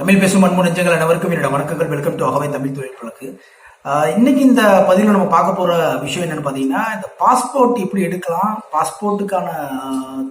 தமிழ் பேசும் அன்பு நெஞ்சங்கள் அனைவருக்கும் என்னோட வணக்கங்கள். வெல்கம் டு அகவை தமிழ் தொழில் வழக்கு இன்னைக்கு இந்த பதிவில் நம்ம பார்க்க போகிற விஷயம் என்னன்னு பார்த்தீங்கன்னா இந்த பாஸ்போர்ட் எப்படி எடுக்கலாம் பாஸ்போர்ட்டுக்கான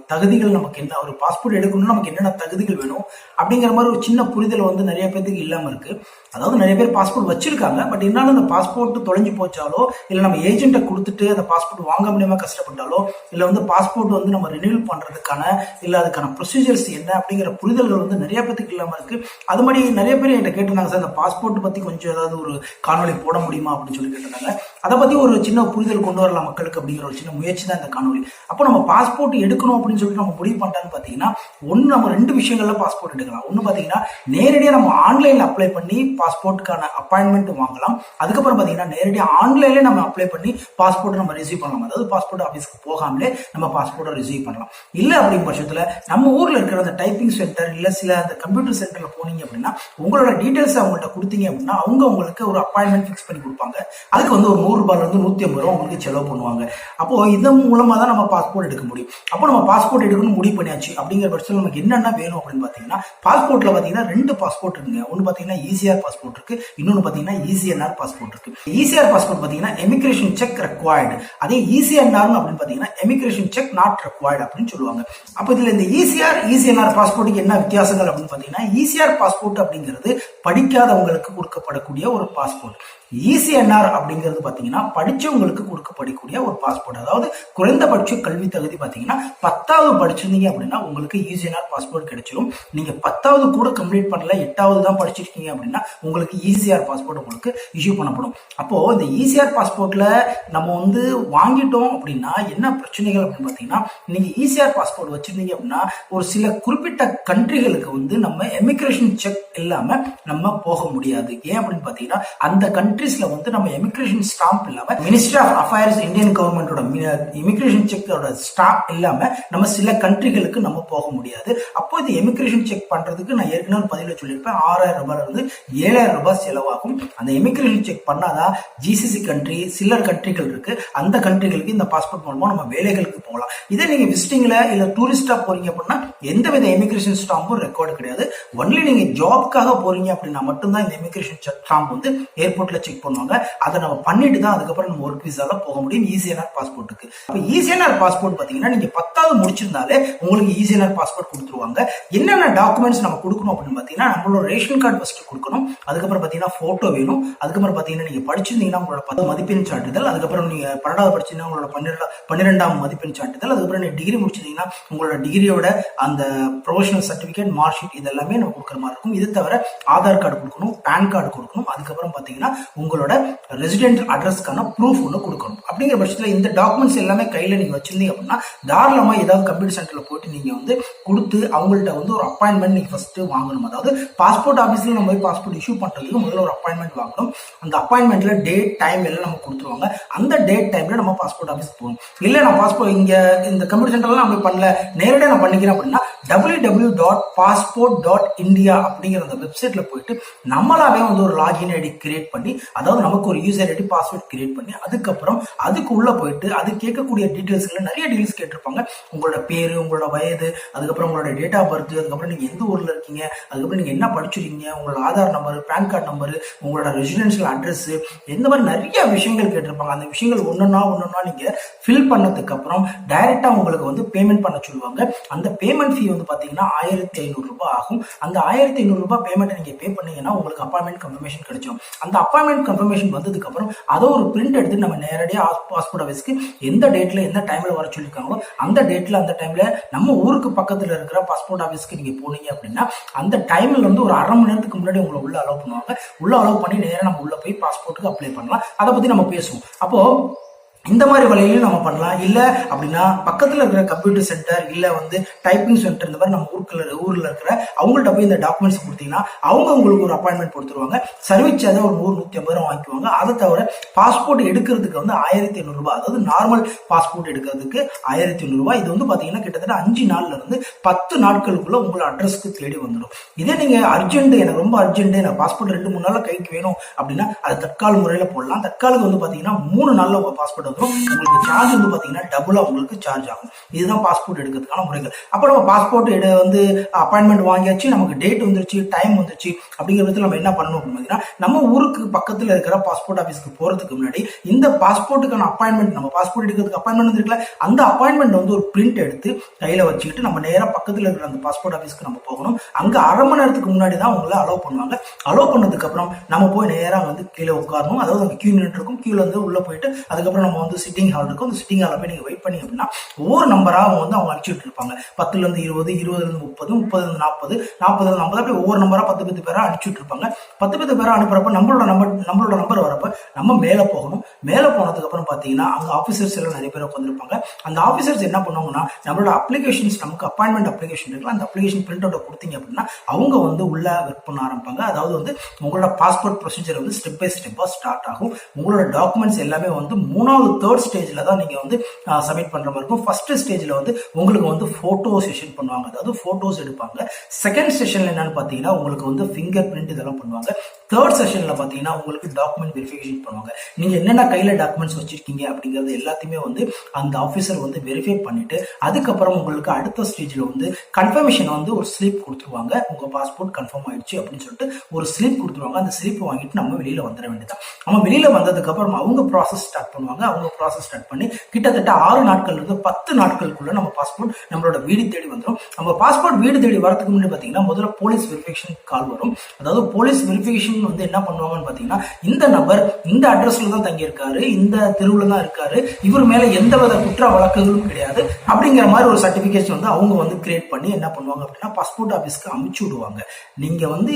தகுதிகள் நமக்கு என்ன ஒரு பாஸ்போர்ட் எடுக்கணும்னா நமக்கு என்னென்ன தகுதிகள் வேணும் அப்படிங்கிற மாதிரி ஒரு சின்ன புரிதல் வந்து நிறைய பேருக்கு இல்லாமல் இருக்குது அதாவது நிறைய பேர் பாஸ்போர்ட் வச்சிருக்காங்க பட் இருந்தாலும் அந்த பாஸ்போர்ட் தொலைஞ்சு போச்சாலோ இல்லை நம்ம ஏஜென்ட்டை கொடுத்துட்டு அந்த பாஸ்போர்ட் வாங்க முடியாம கஷ்டப்பட்டாலோ இல்லை வந்து பாஸ்போர்ட் வந்து நம்ம ரினியூல் பண்ணுறதுக்கான இல்லை அதுக்கான ப்ரொசீஜர்ஸ் என்ன அப்படிங்கிற புரிதல்கள் வந்து நிறைய பேருக்கு இல்லாமல் இருக்குது அது மாதிரி நிறைய பேர் என்கிட்ட கேட்டிருந்தாங்க சார் இந்த பாஸ்போர்ட் பற்றி கொஞ்சம் ஏதாவது ஒரு காணொலி போட முடியுமா அப்படின்னு சொல்லி கேட்டிருந்தாங்க அதை பத்தி ஒரு சின்ன புரிதல் கொண்டு வரலாம் மக்களுக்கு அப்படிங்கிற ஒரு சின்ன முயற்சி தான் இந்த காணொளி. அப்போ நம்ம பாஸ்போர்ட் எடுக்கணும் அப்படின்னு சொல்லிட்டு நம்ம முடிவு பண்ணிட்டான்னு பார்த்தீங்கன்னா ஒன்று நம்ம ரெண்டு விஷயங்கள்ல பாஸ்போர்ட் எடுக்கலாம். ஒன்று பார்த்தீங்கன்னா நேரடியாக நம்ம ஆன்லைனில் அப்ளை பண்ணி பாஸ்போர்ட்டுக்கான அப்பாயின்மெண்ட் வாங்கலாம். அதுக்கப்புறம் பார்த்தீங்கன்னா நேரடியாக ஆன்லைன்லேயே நம்ம அப்ளை பண்ணி பாஸ்போர்ட் நம்ம ரிசீவ் பண்ணலாம். அதாவது பாஸ்போர்ட் ஆஃபீஸ்க்கு போகாமலே நம்ம பாஸ்போர்ட்டை ரிசீவ் பண்ணலாம். இல்லை அப்படிங்கிற பட்சத்தில் நம்ம ஊரில் இருக்கிற அந்த டைப்பிங் சென்டர் இல்லை சில அந்த கம்ப்யூட்டர் சென்டரில் போனீங்க அப்படின்னா உங்களோட டீட்டெயில்ஸ் அவங்கள்ட்ட கொடுத்தீங்க அப்படின்னா அவங்க உங்களுக்கு ஒரு அப்பாயின்மெண்ட் ஃபிக்ஸ் பண்ணி கொடுப்பாங்க. அதுக்கு வந்து ஒரு நூறு இருந்து நூற்றி ஐம்பது ரூபா உங்களுக்கு செலவு பண்ணுவாங்க. அப்போ இதன் மூலமாக தான் நம்ம பாஸ்போர்ட் எடுக்க முடியும். அப்போ நம்ம பாஸ்போர்ட் எடுக்கணும்னு முடிவு பண்ணியாச்சு அப்படிங்கிற பட்சத்தில் நமக்கு என்னென்ன வேணும் அப்படின்னு பார்த்தீங்கன்னா பாஸ்போர்ட்டில் பார்த்தீங்கன்னா ரெண்டு பாஸ்போர்ட் இருக்குங்க. ஒன்று பார்த்தீங்கன்னா ஈசிஆர் பாஸ்போர்ட் இருக்கு. இன்னொன்று பார்த்தீங்கன்னா இசிஎன்ஆர் பாஸ்போர்ட் இருக்கு. ஈசிஆர் பாஸ்போர்ட் பார்த்தீங்கன்னா எமிகிரேஷன் செக் ரெக்வயர்டு அதே இசிஎன்ஆர் அப்படின்னு பார்த்தீங்கன்னா எமிக்ரேஷன் செக் நாட் ரெக்வயர்டு அப்படின்னு சொல்லுவாங்க. அப்போ இதில் இந்த ஈசிஆர் இசிஎன்ஆர் பாஸ்போர்ட்டுக்கு என்ன வித்தியாசங்கள் அப்படின்னு பார்த்தீங்கன்னா ஈசிஆர் பாஸ்போர்ட் அப்படிங்கிறது படிக்காதவங்களுக்கு கொடுக்கப்படக்கூடிய ஒரு பாஸ்போர்ட் இசிஎன்ஆர் அப்படிங்கிறது பார்த்தீங்கன்னா படித்தவங்களுக்கு கொடுக்கப்படக்கூடிய ஒரு பாஸ்போர்ட் அதாவது குறைந்தபட்ச கல்வி தகுதி பார்த்தீங்கன்னா பத்தாவது படிச்சிருந்தீங்க அப்படின்னா உங்களுக்கு இசிஎன்ஆர் பாஸ்போர்ட் கிடைச்சிரும். நீங்கள் பத்தாவது கூட கம்ப்ளீட் பண்ணல எட்டாவது தான் படிச்சிருக்கீங்க அப்படின்னா உங்களுக்கு இசிஆர் பாஸ்போர்ட் உங்களுக்கு இஷ்யூ பண்ணப்படும். அப்போது இந்த இசிஆர் பாஸ்போர்ட்டில் நம்ம வந்து வாங்கிட்டோம் அப்படின்னா என்ன பிரச்சனைகள் அப்படின்னு பார்த்தீங்கன்னா நீங்கள் இசிஆர் பாஸ்போர்ட் வச்சிருந்தீங்க அப்படின்னா ஒரு சில குறிப்பிட்ட கண்ட்ரிகளுக்கு வந்து நம்ம எமிகிரேஷன் செக் இல்லாமல் நம்ம போக முடியாது. ஏன் அப்படின்னு பார்த்தீங்கன்னா அந்த கண்ட்ரீஸ்ல வந்து நம்ம எமிகிரேஷன் ஸ்டாம்ப் இல்லாம மினிஸ்டர் ஆஃப் அஃபேர்ஸ் இந்தியன் கவர்மெண்டோட இமிகிரேஷன் செக்கோட ஸ்டாம்ப் இல்லாம நம்ம சில கண்ட்ரிகளுக்கு நம்ம போக முடியாது. அப்போ இது எமிகிரேஷன் செக் பண்றதுக்கு நான் ஏற்கனவே ஒரு பதிவில் சொல்லியிருப்பேன். ஆறாயிரம் ரூபாய் இருந்து ஏழாயிரம் ரூபாய் செலவாகும். அந்த எமிகிரேஷன் செக் பண்ணாதான் ஜிசிசி கண்ட்ரி சிலர் கண்ட்ரிகள் இருக்கு. அந்த கண்ட்ரிகளுக்கு இந்த பாஸ்போர்ட் மூலமா நம்ம வேலைகளுக்கு போகலாம். இதே நீங்க விசிட்டிங்ல இல்ல டூரிஸ்டா போறீங்க அப்படின்னா எந்த வித எமிகிரேஷன் ஸ்டாம்பும் ரெக்கார்டு கிடையாது. ஒன்லி நீங்க ஜாப்க்காக போறீங்க அப்படின்னா மட்டும்தான் இந்த எமிகிரேஷன் ஸ்டாம்ப் வந்து ஏர்போர்ட்ல செக் பண்ணுவாங்க. அதை நம்ம பண்ணிட்டு தான் அதுக்கப்புறம் நம்ம ஒர்க் விசால போக முடியும். ஈஸியனர் பாஸ்போர்ட்டுக்கு இப்போ ஈஸியனர் பாஸ்போர்ட் பாத்தீங்கன்னா நீங்க பத்தாவது முடிச்சிருந்தாலே உங்களுக்கு ஈஸியனர் பாஸ்போர்ட் கொடுத்துருவாங்க. என்னென்ன டாக்குமெண்ட்ஸ் நம்ம கொடுக்கணும் அப்படின்னு பார்த்தீங்கன்னா நம்மளோட ரேஷன் கார்டு ஃபர்ஸ்ட் கொடுக்கணும். அதுக்கப்புறம் பாத்தீங்கன்னா போட்டோ வேணும். அதுக்கப்புறம் பாத்தீங்கன்னா நீங்க படிச்சிருந்தீங்கன்னா உங்களோட பத்து மதிப்பெண் சான்றிதழ். அதுக்கப்புறம் நீங்க பன்னெண்டாவது படிச்சிருந்தீங்கன்னா உங்களோட பன்னிரெண்டாம் பன்னிரெண்டாம் மதிப்பெண் சான்றிதழ். அதுக்கப்புறம் நீங்க டிகிரி முடிச்சிருந்தீங்கன்னா உங்களோட டிகிரியோட அந்த ப்ரொஃபஷனல் சர்டிஃபிகேட் மார்க் ஷீட் இதெல்லாமே நம்ம கொடுக்குற மாதிரி இருக்கும். இது தவிர ஆதார் கார்டு கொடுக்கணும் பேன் கார்டு கொடுக்கணும். அதுக்கப்புறம் பாத்தீங்கன்னா உங்களோட ரெசிடென்ட் அட்ரஸ்க்கான ப்ரூஃப் ஒன்று கொடுக்கணும். அப்படிங்கிற பட்சத்தில் இந்த டாக்குமெண்ட்ஸ் எல்லாமே கையில் நீங்கள் வச்சிருந்தீங்க அப்படின்னா தாராளமாக ஏதாவது கம்ப்யூட்டர் சென்டரில் போயிட்டு நீங்கள் வந்து கொடுத்து அவங்கள்ட்ட வந்து ஒரு அப்பாயின்மெண்ட் நீங்கள் ஃபஸ்ட்டு வாங்கணும். அதாவது பாஸ்போர்ட் ஆஃபீஸில் நம்ம போய் பாஸ்போர்ட் இஷ்யூ பண்ணுறதுக்கு முதல்ல ஒரு அப்பாயின்மெண்ட் வாங்கணும். அந்த அப்பாயின்மெண்ட்டில் டேட் டைம் எல்லாம் நம்ம கொடுத்துருவாங்க. அந்த டேட் டைமில் நம்ம பாஸ்போர்ட் ஆஃபீஸ் போகணும். இல்லை நான் பாஸ்போர்ட் இங்கே இந்த கம்ப்யூட்டர் சென்டர்லாம் நம்ம பண்ணல. நேரடியாக நான் பண்ணிக்கிறேன் அப்படின்னா W W dot passport dot India அப்படிங்கிற அந்த வெப்சைட்டில் போயிட்டு நம்மளாவே வந்து ஒரு லாகின் ஐடி கிரியேட் பண்ணி அதாவது நமக்கு ஒரு யூசர் ஐடி பாஸ்வேர்ட் கிரியேட் பண்ணி அதுக்கப்புறம் அதுக்கு உள்ள போயிட்டு அது கேட்கக்கூடிய டீட்டெயில்ஸ்ல நிறைய டீட்டெயில்ஸ் கேட்டிருப்பாங்க. உங்களோட பேரு உங்களோட வயது அதுக்கப்புறம் உங்களோட டேட் ஆஃப் பர்த் அதுக்கப்புறம் நீங்க எந்த ஊர்ல இருக்கீங்க அதுக்கப்புறம் நீங்க என்ன படிச்சிருக்கீங்க உங்களோட Aadhaar number PAN card number உங்களோட ரெசிடென்ஷியல் அட்ரஸ் இந்த மாதிரி நிறைய விஷயங்கள் கேட்டிருப்பாங்க. அந்த விஷயங்கள் ஒன்னொன்னா ஒன்னொன்னா நீங்க ஃபில் பண்ணதுக்கு அப்புறம் டைரக்டா உங்களுக்கு வந்து பேமெண்ட் பண்ண சொல்லுவாங்க. அந்த பேமெண்ட் ஃபீ வந்து பாத்தீங்கன்னா ஆயிரத்தி ஐநூறு ரூபாய் ஆகும். அந்த ஆயிரத்தி ஐநூறு ரூபாய் பேமெண்ட் நீங்க பே பண்ணீங்கன்னா உங்களுக்கு அப்பாயின்மெண்ட் கன்ஃபர்மேஷன் கிடைச்சிடும் அந்த அப்பாயின்மெண்ட் கன்ஃபர்மேஷன் வந்ததுக்கு அப்புறம் அதை ஒரு பிரிண்ட் எடுத்து நம்ம நேரடியாக பாஸ்போர்ட் ஆஃபீஸ்க்கு எந்த டேட்ல எந்த டைம்ல வர சொல்லியிருக்காங்களோ அந்த டேட்ல அந்த டைம்ல நம்ம ஊருக்கு பக்கத்தில் இருக்கிற பாஸ்போர்ட் ஆஃபீஸ்க்கு நீங்க போனீங்க அப்படின்னா அந்த டைம்ல வந்து ஒரு அரை மணி நேரத்துக்கு முன்னாடி உங்களை உள்ள அலோவ் பண்ணுவாங்க. உள்ள அலோவ் பண்ணி நேராக நம்ம உள்ள போய் பாஸ்போர்ட்டுக்கு அப்ளை பண்ணலாம். அதை பத்தி நம்ம பேசுவோம். அப்போ இந்த மாதிரி வழியிலையும் நம்ம பண்ணலாம். இல்லை அப்படின்னா பக்கத்தில் இருக்கிற கம்ப்யூட்டர் சென்டர் இல்லை வந்து டைப்பிங் சென்டர் இந்த மாதிரி நம்ம ஊருக்குள்ள ஊரில் இருக்கிற அவங்கள்ட்ட போய் இந்த டாக்குமெண்ட்ஸ் கொடுத்தீங்கன்னா அவங்க உங்களுக்கு ஒரு அப்பாயின்மெண்ட் கொடுத்துருவாங்க. சர்வீஸ் சார்ஜ் ஒரு நூறு நூற்றி ஐம்பது ரூபா வாங்கிக்குவாங்க. அதை தவிர பாஸ்போர்ட் எடுக்கிறதுக்கு வந்து ஆயிரத்தி ஐநூறுரூபா அதாவது நார்மல் பாஸ்போர்ட் எடுக்கிறதுக்கு ஆயிரத்தி ஐநூறு இது வந்து பார்த்தீங்கன்னா கிட்டத்தட்ட அஞ்சு நாள்ல இருந்து பத்து நாட்களுக்குள்ள உங்களை அட்ரஸ்க்கு தேடி வந்துடும். இதே நீங்கள் அர்ஜென்ட் எனக்கு ரொம்ப அர்ஜென்ட் எனக்கு பாஸ்போர்ட் ரெண்டு மூணு நாளில் கைக்கு வேணும் அப்படின்னா அது தற்கால முறையில் போடலாம். தற்காலுக்கு வந்து பார்த்தீங்கன்னா மூணு நாளில் உங்கள் பாஸ்போர்ட் வந்து பண்ணதுக்கப்புறம் உங்களுக்கு சார்ஜ் வந்து பார்த்தீங்கன்னா டபுளாக உங்களுக்கு சார்ஜ் ஆகும். இதுதான் பாஸ்போர்ட் எடுக்கிறதுக்கான முறைகள். அப்போ நம்ம பாஸ்போர்ட் எடு வந்து அப்பாயின்மெண்ட் வாங்கியாச்சு நமக்கு டேட் வந்துருச்சு டைம் வந்துருச்சு அப்படிங்கிற விதத்தில் நம்ம என்ன பண்ணணும் அப்படின்னு பார்த்தீங்கன்னா நம்ம ஊருக்கு பக்கத்தில் இருக்கிற பாஸ்போர்ட் ஆஃபீஸ்க்கு போகிறதுக்கு முன்னாடி இந்த பாஸ்போர்ட்டுக்கான அப்பாயின்மெண்ட் நம்ம பாஸ்போர்ட் எடுக்கிறதுக்கு அப்பாயின்மெண்ட் இருக்குல்ல அந்த அப்பாயின்மெண்ட் வந்து ஒரு பிரிண்ட் எடுத்து கையில் வச்சுக்கிட்டு நம்ம நேராக பக்கத்தில் இருக்கிற அந்த பாஸ்போர்ட் ஆஃபீஸ்க்கு நம்ம போகணும். அங்கே அரை மணி நேரத்துக்கு முன்னாடி தான் உங்களை அலோவ் பண்ணுவாங்க. அலோவ் பண்ணதுக்கு அப்புறம் நம்ம போய் நேராக வந்து கீழே உட்காரணும். அதாவது அங்கே கியூ நின்று இருக்கும். கியூல வந்து உள்ள போயிட்டு அதுக்கப்புறம் நம்ம வந்து சிட்டிங் ஹால் இருக்கும். அந்த சிட்டிங் ஹாலில் போய் நீங்கள் வெயிட் பண்ணி அப்படின்னா ஒவ்வொரு நம்பராக அவங்க வந்து அவங்க அடிச்சுட்டு இருப்பாங்க பத்துலேருந்து இருபது இருபதுலேருந்து முப்பது முப்பதுலேருந்து நாற்பது நாற்பதுலேருந்து ஐம்பது அப்படி ஒவ்வொரு நம்பராக பத்து பத்து பேராக அடிச்சுட்டு இருப்பாங்க பத்து பத்து பேராக அனுப்புறப்ப நம்மளோட நம்பர் நம்மளோட நம்பர் வரப்ப நம்ம மேலே போகணும். மேலே போனதுக்கப்புறம் பார்த்தீங்கன்னா அங்கே ஆஃபீஸர்ஸ் எல்லாம் நிறைய பேர் உட்காந்துருப்பாங்க அந்த ஆஃபீஸர்ஸ் என்ன பண்ணுவாங்கன்னா நம்மளோட அப்ளிகேஷன்ஸ் நமக்கு அப்பாயின்மெண்ட் அப்ளிகேஷன் இருக்குல்ல அந்த அப்ளிகேஷன் பிரிண்ட் அவுட் கொடுத்தீங்க அப்படின்னா அவங்க வந்து உள்ள ஒர்க் பண்ண ஆரம்பிப்பாங்க. அதாவது வந்து உங்களோட பாஸ்போர்ட் ப்ரொசீஜர் வந்து ஸ்டெப் பை ஸ்டெப்பாக ஸ்டார்ட் ஆகும். உங்களோட டாக்குமெண்ட்ஸ் எல்லாமே வந்து மூணாவது தேர்ட் ஸ்டேஜில் தான் நீங்கள் வந்து சப்மிட் பண்ணுற மாதிரி இருக்கும். ஃபர்ஸ்ட் ஸ்டேஜில் வந்து உங்களுக்கு வந்து ஃபோட்டோ செஷன் பண்ணுவாங்க. அதாவது ஃபோட்டோஸ் எடுப்பாங்க. செகண்ட் செஷனில் என்னன்னு பார்த்தீங்கன்னா உங்களுக்கு வந்து ஃபிங்கர் பிரிண்ட் இதெல்லாம் பண்ணுவாங்க. தேர்ட் செஷனில் பார்த்தீங்கன்னா உங்களுக்கு டாக்குமெண்ட் வெரிஃபிகேஷன் பண்ணுவாங்க. நீங்கள் என்னென்ன கையில் டாக்குமெண்ட்ஸ் வச்சுருக்கீங்க அப்படிங்கிறது எல்லாத்தையுமே வந்து அந்த ஆஃபீஸர் வந்து வெரிஃபை பண்ணிவிட்டு அதுக்கப்புறம் உங்களுக்கு அடுத்த ஸ்டேஜில் வந்து கன்ஃபர்மேஷன் வந்து ஒரு ஸ்லிப் கொடுத்துருவாங்க. உங்கள் பாஸ்போர்ட் கன்ஃபார்ம் ஆயிடுச்சு அப்படின்னு சொல்லிட்டு ஒரு ஸ்லிப் கொடுத்துருவாங்க. அந்த ஸ்லிப் வாங்கிட்டு நம்ம வெளியில் வந்துட வேண்டியதான் நம்ம வெளியில் வந்ததுக்கப்புறம் அவங்க ப்ராசஸ் ஸ்டார்ட் பண்ணுவாங்க. அவங்க ப்ராசஸ் ஸ்டார்ட் பண்ணி கிட்டத்தட்ட ஆறு நாட்கள் இருந்து பத்து நாட்களுக்குள்ள நம்ம பாஸ்போர்ட் நம்மளோட வீடு தேடி வந்துடும் நம்ம பாஸ்போர்ட் வீடு தேடி வரதுக்கு முன்னாடி பார்த்தீங்கன்னா முதல்ல போலீஸ் வெரிஃபிகேஷன் கால் வரும். அதாவது போலீஸ் வெரிஃபிகேஷன் வந்து என்ன பண்ணுவாங்கன்னு பார்த்தீங்கன்னா இந்த நபர் இந்த அட்ரஸ்ல தான் தங்கியிருக்காரு இந்த தெருவில் தான் இருக்காரு இவர் மேல எந்த வித குற்ற வழக்குகளும் கிடையாது அப்படிங்கிற மாதிரி ஒரு சர்டிபிகேஷன் வந்து அவங்க வந்து கிரியேட் பண்ணி என்ன பண்ணுவாங்க அப்படின்னா பாஸ்போர்ட் ஆஃபீஸ்க்கு அமுச்சு விடுவாங்க. நீங்க வந்து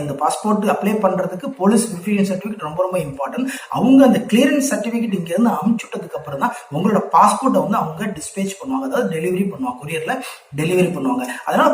இந்த பாஸ்போர்ட் அப்ளை பண்றதுக்கு போலீஸ் வெரிஃபிகேஷன் சர்டிஃபிகேட் ரொம்ப ரொம்ப இம்பார்ட்டன்ட் அவங்க அந்த கிளியரன்ஸ் சர்டிஃபிகேட் இங்க இருந்து அமுச்சு விட்டதுக்கு அப்புறம் தான் உங்களோட பாஸ்போர்ட்டை வந்து அவங்க டிஸ்பேச் பண்ணுவாங்க. அதாவது டெலிவரி பண்ணுவாங்க கொரியர்ல டெலிவரி பண்ணுவாங்க. அதனால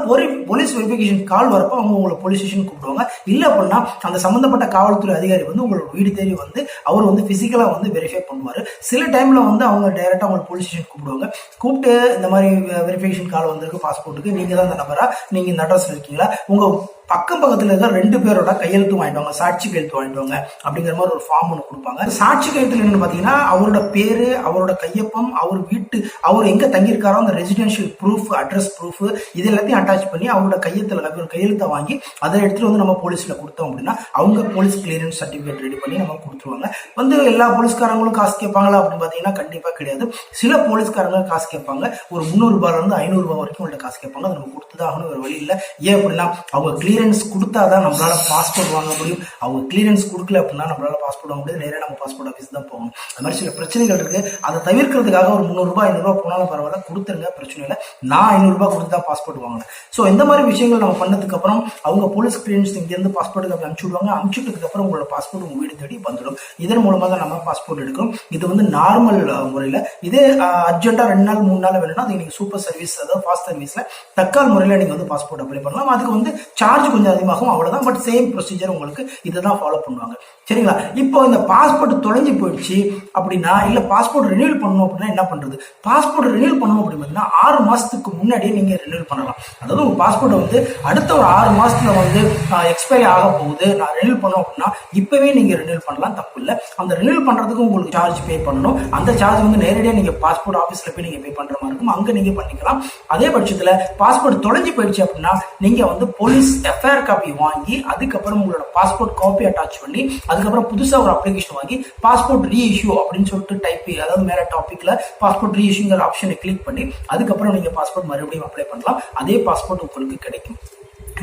போலீஸ் வெரிஃபிகேஷன் கால் வரப்போ அவங்க உங்களை போலீஸ் ஸ்டேஷன் கூப்பிடுவாங்க. இல்லை அப்படின்னா அந்த சம்மந்தப்பட்ட காவல்துறை அதிகாரி வந்து உங்களோட வீடு தேடி வந்து அவர் வந்து பிசிக்கலா வந்து வெரிஃபை பண்ணுவார். சில டைமில் வந்து அவங்க டைரெக்டாக உங்களை போலீஸ் ஸ்டேஷன் கூப்பிடுவாங்க. கூப்பிட்டு இந்த மாதிரி வெரிஃபிகேஷன் கால் வந்திருக்கு பாஸ்போர்ட்டுக்கு நீங்கள் தான் இந்த நபரா நீங்கள் இந்த அட்ரஸ் இருக்கீங்களா? உங்கள் பக்கம் பக்கத்துல இருக்க ரெண்டு பேரோட கையெழுத்து வாங்கிடுவாங்க சாட்சி கையெழுத்து வாங்கிட்டு வாங்க அப்படிங்கிற மாதிரி ஒரு ஃபார்ம் ஒன்று கொடுப்பாங்க. அந்த சாட்சி கையெழுத்துல என்னன்னு பாத்தீங்கன்னா அவரோட பேரு அவரோட கையொப்பம் அவர் வீட்டு அவர் எங்க தங்கியிருக்காரோ அந்த ரெசிடென்ஷியல் ப்ரூஃப் அட்ரஸ் ப்ரூஃப் இது எல்லாத்தையும் அட்டாச் பண்ணி அவரோட கையெழுத்துல ஒரு கையெழுத்தை வாங்கி அதை எடுத்துட்டு வந்து நம்ம போலீஸ்ல கொடுத்தோம் அப்படின்னா அவங்க போலீஸ் கிளியரன்ஸ் சர்டிஃபிகேட் ரெடி பண்ணி நம்ம கொடுத்துருவாங்க. வந்து எல்லா போலீஸ்காரங்களும் காசு கேட்பாங்களா அப்படின்னு பார்த்தீங்கன்னா கண்டிப்பாக கிடையாது. சில போலீஸ்காரங்க காசு கேட்பாங்க. ஒரு முந்நூறு ஐநூறுரூபா வரைக்கும் உங்கள்ட்ட காசு கேட்பாங்க. அது நம்ம கொடுத்துதான் ஆகணும் வழி இல்லை. ஏன் அப்படின்னா அவங்க கிளியரன்ஸ் கொடுத்தாதான் நம்மளால பாஸ்போர்ட் வாங்க முடியும். அவங்க கிளியரன்ஸ் கொடுக்கல அப்படின்னா நம்மளால பாஸ்போர்ட் வாங்க முடியாது. நேராக நம்ம பாஸ்போர்ட் ஆஃபீஸ் தான் போகணும். அது மாதிரி சில பிரச்சனைகள் இருக்கு. அதை தவிர்க்கிறதுக்காக ஒரு முந்நூறுரூபா ஐநூறுரூவா போனாலும் பரவாயில்ல. கொடுத்துருங்க பிரச்சனை இல்லை. நான் ஐநூறுரூபா கொடுத்து தான் பாஸ்போர்ட் வாங்கினேன். ஸோ இந்த மாதிரி விஷயங்கள் நம்ம பண்ணதுக்கப்புறம் அவங்க போலீஸ் கிளியரன்ஸ் இங்கேருந்து பாஸ்போர்ட்டுக்கு அப்படி அனுப்பிச்சு விடுவாங்க அனுப்பிச்சுட்டதுக்கு அப்புறம் உங்களோட பாஸ்போர்ட் உங்க வீடு தேடி வந்துடும். இதன் மூலமா தான் நம்ம பாஸ்போர்ட் எடுக்கிறோம். இது வந்து நார்மல் முறையில். இதே அர்ஜென்ட்டாக ரெண்டு நாள் மூணு நாள் வேணும்னா அது நீங்கள் சூப்பர் சர்வீஸ் அதாவது ஃபாஸ்ட் சர்வீஸில் தக்கால் முறையில் நீங்கள் வந்து பாஸ்போர்ட் அப்ளை பண்ணலாம். அதுக்கு வந்து சார்ஜ் கொஞ்சம் அதிகமாகும் அவ்வளவுதான். பட் சேம் ப்ரொசீஜர் உங்களுக்கு இதை தான் ஃபாலோ பண்ணுவாங்க. சரிங்களா? இப்போ இந்த பாஸ்போர்ட் தொலைஞ்சு போயிடுச்சு அப்படின்னா இல்ல பாஸ்போர்ட் ரினியூல் பண்ணணும் அப்படின்னா என்ன பண்றது? பாஸ்போர்ட் ரினியூல் பண்ணணும் அப்படின்னு பார்த்தீங்கன்னா ஆறு மாசத்துக்கு முன்னாடியே நீங்க ரினியூல் பண்ணலாம். அதாவது உங்க பாஸ்போர்ட் வந்து அடுத்த ஒரு ஆறு மாசத்துல வந்து எக்ஸ்பைரி ஆக போகுது. நான் ரினியூல் பண்ணோம் அப்படின்னா இப்பவே நீங்க ரினியூல் பண்ணலாம் தப்பு இல்லை அந்த ரினியூல் பண்ணுறதுக்கு உங்களுக்கு சார்ஜ் பே பண்ணணும். அந்த சார்ஜ் வந்து நேரடியாக நீங்கள் பாஸ்போர்ட் ஆஃபீஸ்ல போய் நீங்க பே பண்ற மாதிரி இருக்கும். அங்கே நீங்க பண்ணிக்கலாம். அதே பட்சத்தில் பாஸ்போர்ட் தொலைஞ்சு போயிடுச்சு அப்படின்னா நீங்க வந்து போலீஸ் எஃப்ஐஆர் காப்பி வாங்கி அதுக்கப்புறம் உங்களோட பாஸ்போர்ட் காப்பி அட்டாச் பண்ணி அதுக்கப்புறம் புதுசாக ஒரு அப்ளிகேஷன் வாங்கி பாஸ்போர்ட் ரீஇஷ்யூ அப்படின்னு சொல்லிட்டு டைப் அதாவது மேலே டாப்பிக்கில் பாஸ்போர்ட் ரீஇஷ்யூங்கிற ஆப்ஷனை கிளிக் பண்ணி அதுக்கப்புறம் நீங்கள் பாஸ்போர்ட் மறுபடியும் அப்ளை பண்ணலாம். அதே பாஸ்போர்ட் உங்களுக்கு கிடைக்கும்.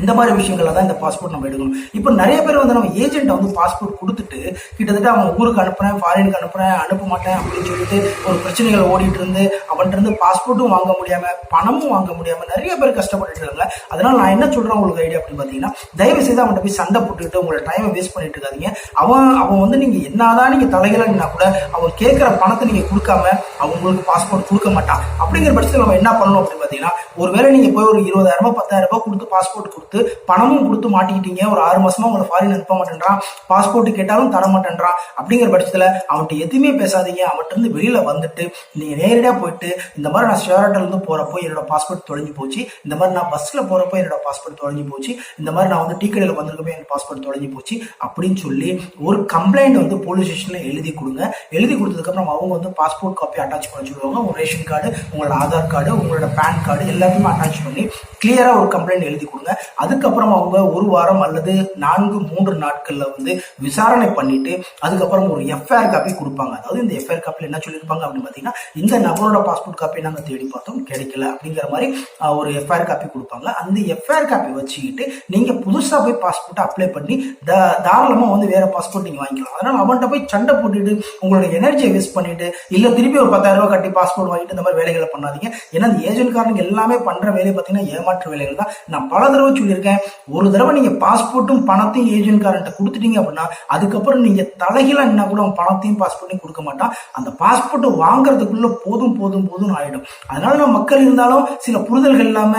இந்த மாதிரி விஷயங்கள்ல தான் இந்த பாஸ்போர்ட் நம்ம எடுக்கணும். இப்போ நிறைய பேர் வந்து நம்ம ஏஜென்ட்டை வந்து பாஸ்போர்ட் கொடுத்துட்டு கிட்டத்தட்ட அவன் ஊருக்கு அனுப்புறேன் ஃபாரினுக்கு அனுப்புறேன் அனுப்ப மாட்டேன் அப்படின்னு சொல்லிட்டு ஒரு பிரச்சனைகளை ஓடிட்டு இருந்து அவன்கிட்ட இருந்து பாஸ்போர்ட்டும் வாங்க முடியாம பணமும் வாங்க முடியாம நிறைய பேர் கஷ்டப்பட்டுட்டு இருக்காங்க. அதனால நான் என்ன சொல்றேன் உங்களுக்கு ஐடியா அப்படின்னு பாத்தீங்கன்னா தயவு செய்து அவன்கிட்ட போய் சண்டை போட்டுக்கிட்டு உங்களோட டைமை வேஸ்ட் பண்ணிட்டு இருக்காதீங்க. அவன் அவன் வந்து நீங்க என்னதான் நீங்க தலைகளைன்னா கூட அவன் கேட்கிற பணத்தை நீங்க கொடுக்காம அவன் உங்களுக்கு பாஸ்போர்ட் கொடுக்க மாட்டான். அப்படிங்கிற பட்சத்தில் நம்ம என்ன பண்ணணும் அப்படின்னு பாத்தீங்கன்னா ஒருவேளை நீங்க போய் ஒரு இருபதாயிரம் ரூபாய் பத்தாயிரம் ரூபாய் கொடுத்து பாஸ்போர்ட் கொடுத்து பணமும் கொடுத்து மாட்டிக்கிட்டீங்க. ஒரு ஆறு மாசமா உங்களை ஃபாரின் அனுப்ப மாட்டேன்றான். பாஸ்போர்ட் கேட்டாலும் தர மாட்டேன்றான். அப்படிங்கிற பட்சத்தில் அவன்கிட்ட எதுவுமே பேசாதீங்க. அவன்கிட்ட இருந்து வெளியில வந்துட்டு நீங்க நேரடியாக போயிட்டு இந்த மாதிரி நான் ஷேரட்டில் இருந்து போறப்போ என்னோட பாஸ்போர்ட் தொலைஞ்சு போச்சு. இந்த மாதிரி நான் பஸ்ல போறப்போ என்னோட பாஸ்போர்ட் தொலைஞ்சு போச்சு. இந்த மாதிரி நான் வந்து டீ கடையில் வந்திருக்கப்போ என் பாஸ்போர்ட் தொலைஞ்சு போச்சு. அப்படின்னு சொல்லி ஒரு கம்ப்ளைண்ட் வந்து போலீஸ் ஸ்டேஷன்ல எழுதி கொடுங்க. எழுதி கொடுத்ததுக்கப்புறம் அவங்க வந்து பாஸ்போர்ட் காப்பி அட்டாச் பண்ண சொல்லுவாங்க உங்க ரேஷன் கார்டு உங்களோட ஆதார் கார்டு உங்களோட பேன் கார்டு எல்லாத்தையுமே அட்டாச் பண்ணி கிளியரா ஒரு கம்ப்ளைண்ட் எழுதி கொடுங்க. அதுக்கப்புறம் அவங்க ஒரு வாரம் அல்லது நான்கு மூன்று நாட்கள்ல வந்து விசாரணை பண்ணிட்டு அதுக்கப்புறம் ஒரு எஃப்ஐஆர் காப்பி கொடுப்பாங்க. அதாவது இந்த எஃப்ஐஆர் காப்பியில் என்ன சொல்லியிருப்பாங்க அப்படின்னு பார்த்தீங்கன்னா இந்த நபரோட பாஸ்போர்ட் காப்பி நாங்கள் தேடி பார்த்தோம் கிடைக்கல அப்படிங்கிற மாதிரி ஒரு எஃப்ஐஆர் காப்பி கொடுப்பாங்க. அந்த எஃப்ஐஆர் காப்பி வச்சுக்கிட்டு நீங்கள் புதுசாக போய் பாஸ்போர்ட்டை அப்ளை பண்ணி தா- தாராளமாக வந்து வேற பாஸ்போர்ட் நீங்கள் வாங்கிக்கலாம். அதனால் அவன்கிட்ட போய் சண்டை போட்டுட்டு உங்களோட எனர்ஜியை வேஸ்ட் பண்ணிட்டு இல்லை திருப்பி ஒரு பத்தாயிரம் ரூபாய் கட்டி பாஸ்போர்ட் வாங்கிட்டு இந்த மாதிரி வேலைகளை பண்ணாதீங்க. ஏன்னா இந்த ஏஜென்ட் காரங்க எல்லாமே பண்ணுற வேலையை பார்த்தீங்கன்னா ஏமாற்று வேலைகள் தான். நான் பல தடவை சொல்லியிருக்கேன் ஒரு தடவை நீங்க பாஸ்போர்ட்டும் பணத்தையும் ஏஜென்ட் கொடுத்துட்டீங்க அப்படின்னா அதுக்கப்புறம் நீங்க தலைகீழா என்ன கூட அவன் பணத்தையும் பாஸ்போர்ட்டையும் கொடுக்க மாட்டான். அந்த பாஸ்போர்ட் வாங்குறதுக்குள்ள போதும் போதும் போதும் ஆயிடும். அதனால நம்ம மக்கள் இருந்தாலும் சில புரிதல்கள் இல்லாம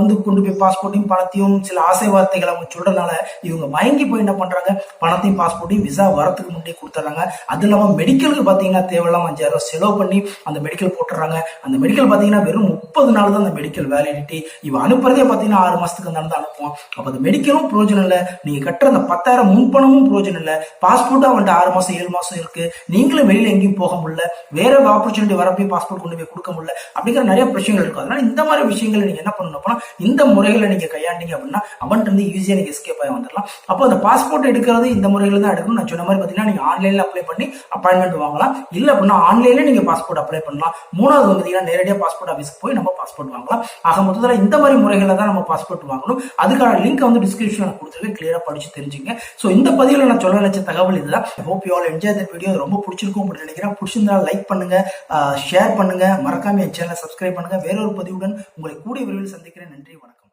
வந்து கொண்டு போய் பாஸ்போர்ட்டையும் பணத்தையும் சில ஆசை வார்த்தைகள் அவங்க சொல்றதுனால இவங்க மயங்கி போய் என்ன பண்றாங்க? பணத்தையும் பாஸ்போர்ட்டையும் விசா வரத்துக்கு முன்னாடியே கொடுத்துட்றாங்க அது இல்லாம மெடிக்கலுக்கு பாத்தீங்கன்னா தேவையில்லாம அஞ்சாயிரம் செலவு பண்ணி அந்த மெடிக்கல் போட்டுறாங்க. அந்த மெடிக்கல் பாத்தீங்கன்னா வெறும் முப்பது நாள் தான் அந்த மெடிக்கல் வேலிடிட்டி இவன் அனுப்புறதே பாத்தீங்கன்னா ஆறு மாசத்துக்கு அந்த தான் அனுப்புவோம் அப்ப அந்த மெடிக்கலும் பிரயோஜனம் இல்லை. நீங்க கட்டுற அந்த பத்தாயிரம் முன்பணமும் பிரயோஜனம் இல்லை. பாஸ்போர்ட் அவன்கிட்ட ஆறு மாசம் ஏழு மாசம் இருக்கு. நீங்களும் வெளியில எங்கேயும் போக முடியல. வேற ஆப்பர்ச்சுனிட்டி வரப்பையும் பாஸ்போர்ட் கொண்டு போய் கொடுக்க முடியல. அப்படிங்கிற நிறைய பிரச்சனைகள் இருக்கும் அதனால இந்த மாதிரி விஷயங்களை நீங்க என்ன பண்ணணும் அப்படின்னா இந்த முறைகளை நீங்க கையாண்டீங்க அப்படின்னா அவன்கிட்ட இருந்து ஈஸியா நீங்க எஸ்கேப் ஆகி வந்துடலாம். அப்போ அந்த பாஸ்போர்ட் எடுக்கிறது இந்த முறையில தான் எடுக்கணும். நான் சொன்ன மாதிரி பாத்தீங்கன்னா நீங்க ஆன்லைன்ல அப்ளை பண்ணி அப்பாயின்மெண்ட் வாங்கலாம். இல்ல அப்படின்னா ஆன்லைன்ல நீங்க பாஸ்போர்ட் அப்ளை பண்ணலாம். மூணாவது வந்து பாத்தீங்கன்னா நேரடியாக பாஸ்போர்ட் ஆஃபீஸ்க்கு போய் நம்ம பாஸ்போர்ட் வாங்கலாம். ஆக மொத்தத்தில் இந்த மாதிரி முறைகளில் தான் நம்ம பாஸ்போர்ட் வாங்கணும். அதுக்கான லிங்க் வந்து டிஸ்கிரிப்ஷனில் கொடுத்துருக்கேன். கிளியரா படிச்சு தெரிஞ்சுங்க. ஸோ இந்த பதிவில் நான் சொல்ல நினைச்ச தகவல் இதுதான். Hope you all enjoy the video ரொம்ப பிடிச்சிருக்கும் அப்படின்னு நினைக்கிறேன். பிடிச்சிருந்தா லைக் பண்ணுங்க. ஷேர் பண்ணுங்க. மறக்காம என் சேனலை சப்ஸ்கிரைப் பண்ணுங்க. வேறொரு பதிவுடன் உங்களை கூடிய விரைவில் சந்திக்கிறேன். நன்றி வணக்கம்.